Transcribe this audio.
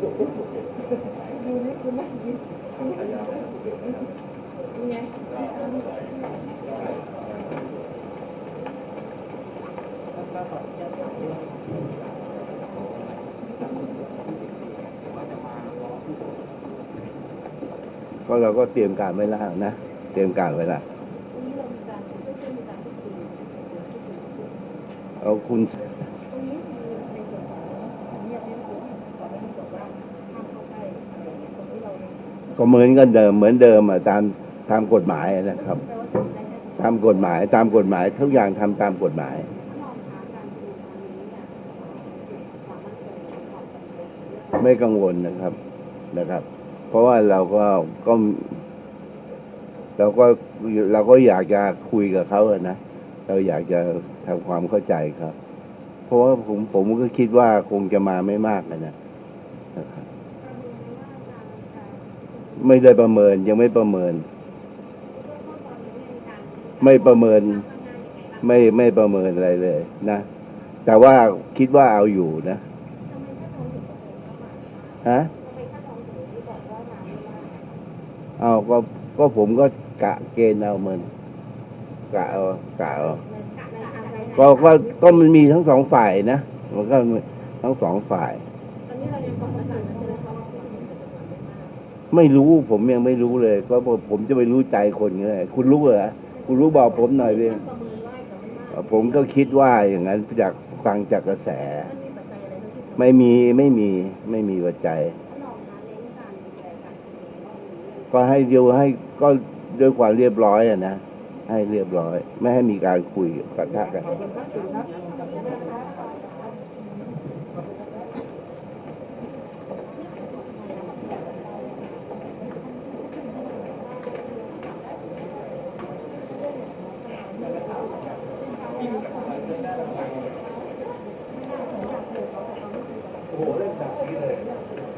ดูนี่คุณนั่งยิ้มนี่ไงก็เราก็เตรียมการไว้แล้วนะ เตรียมการไว้แล้วเอาคุณ ก็เหมือนกันเดิมเหมือนเดิมอะตามตามกฎหมายนะครับ ตามกฎหมายตามกฎหมายทุกอย่างทำตามกฎหมายไม่กังวลนะครับนะครับ เพราะว่าเราก็ก็ เราก็เราก็อยากจะคุยกับเขาอะนะเราอยากจะทำความเข้าใจครับ เพราะว่าผมผมก็คิดว่าคงจะมาไม่มากนะนะครับ ไม่ได้ประเมินยังไม่ประเมิน ไม่ประเมิน ไม่ไม่ประเมินอะไรเลยนะ แต่ว่าคิดว่าเอาอยู่นะฮะเอาก็ก็ผมก็กะเกณฑ์เอามันกะเอากะเอาก็ก็ก็มันมีทั้งสองฝ่ายนะมันก็ทั้งสองฝ่าย ไม่รู้ผมยังไม่รู้เลยก็ผมจะไปรู้ใจคนไงคุณรู้เหรอคุณรู้บอกผมหน่อยดิประเมินว่ากับไม่มากผมก็คิดว่าอย่างนั้นจากฟังจากกระแส ไม่มีไม่มีไม่มีปัจจัยก็ให้เดียวให้ก็ด้วยความเรียบร้อยอะนะให้เรียบร้อย ไม่ให้มีการคุยปะทะกัน poder también